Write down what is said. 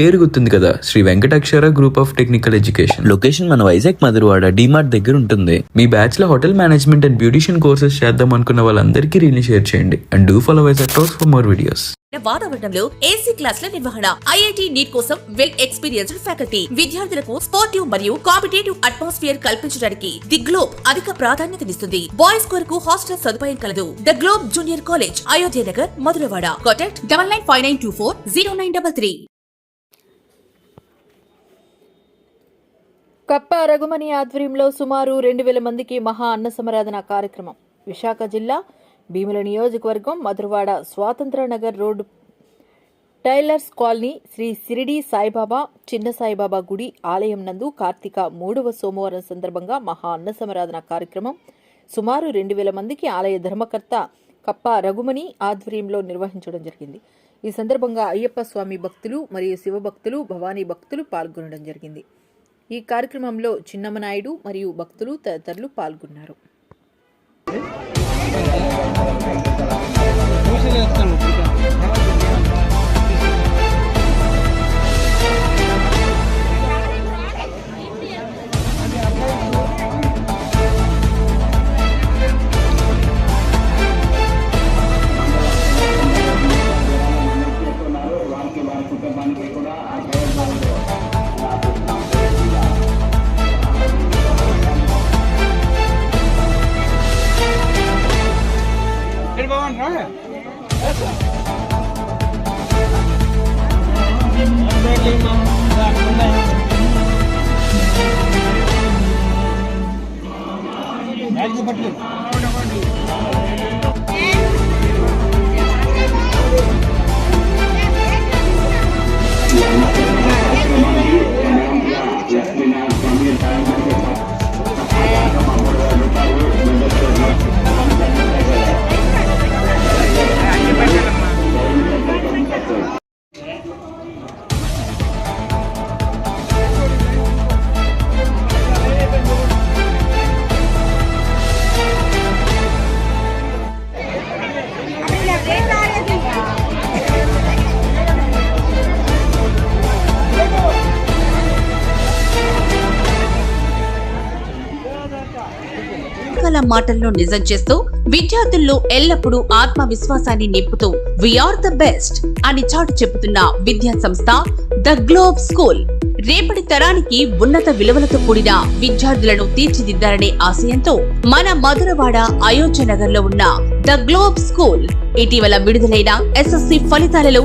పేరు గుర్తుంది కదా? Shri Venkatakshara group of technical education location మన వైజాగ్ మధురవాడ డిమార్ట్ దగ్గర ఉంటుంది. మీ బ్యాచ్లో hotel management and beautician courses చేద్దాం అనుకున్న వాళ్ళందరికీ రీల్ని షేర్ చేయండి. And do follow Vizag talks for more videos వాతావరణంలో ఏసీ క్లాసుల నిర్వహణ ఐఐటి నీట్ కోసం వెల్ ఎక్స్పీరియన్స్డ్ ఫ్యాకల్టీ విద్యార్థులకు స్పోర్టివ్ మరియు కాంపిటేటివ్ అట్మాస్ఫియర్ కల్పించడానికి ది గ్లోబ్ అధిక ప్రాధాన్యతనిస్తుంది బాయ్స్ కొరకు హాస్టల్ సదుపాయం కలదు. The globe junior college Ayodhya Nagar Madhurawada. Contact double nine five nine two four zero nine double three Kappa Raghumani ఆధ్వర్యంలో సుమారు రెండు వేల మందికి మహా అన్న సమరాధన కార్యక్రమం. విశాఖ జిల్లా భీముల నియోజకవర్గం Madhurawada Swatantra Nagar road tailors colony Shri Shiridi Saibaba చిన్న సాయిబాబా గుడి ఆలయం నందు కార్తీక మూడవ సోమవారం సందర్భంగా మహా అన్న సమరాధన కార్యక్రమం సుమారు రెండు వేల మందికి ఆలయ ధర్మకర్త కప్ప రఘుమణి ఆధ్వర్యంలో నిర్వహించడం జరిగింది. ఈ సందర్భంగా అయ్యప్ప స్వామి భక్తులు మరియు శివ భక్తులు భవానీ భక్తులు పాల్గొనడం జరిగింది. ఈ కార్యక్రమంలో చిన్నమనాయుడు మరియు భక్తులు తదితరులు పాల్గొన్నారు. নয় కల మాటల్లో నిజం చేస్తూ విద్యార్థుల్లో ఎల్లప్పుడూ ఆత్మవిశ్వాసాన్ని నింపుతూ వీఆర్ ద బెస్ట్ అని చాటు చెబుతున్న విద్యా సంస్థ ద గ్లోబ్ స్కూల్ రేపటి తరానికి ఉన్నత విలువలతో కూడిన విద్యార్థులను తీర్చిదిద్దారనే ఆశయంతో మన మధురవాడ అయోధ్య నగర్లో ఉన్న ద గ్లోబ్ స్కూల్ ఇటీవల విడుదలైన ఎస్ఎస్సి ఫలితాలలో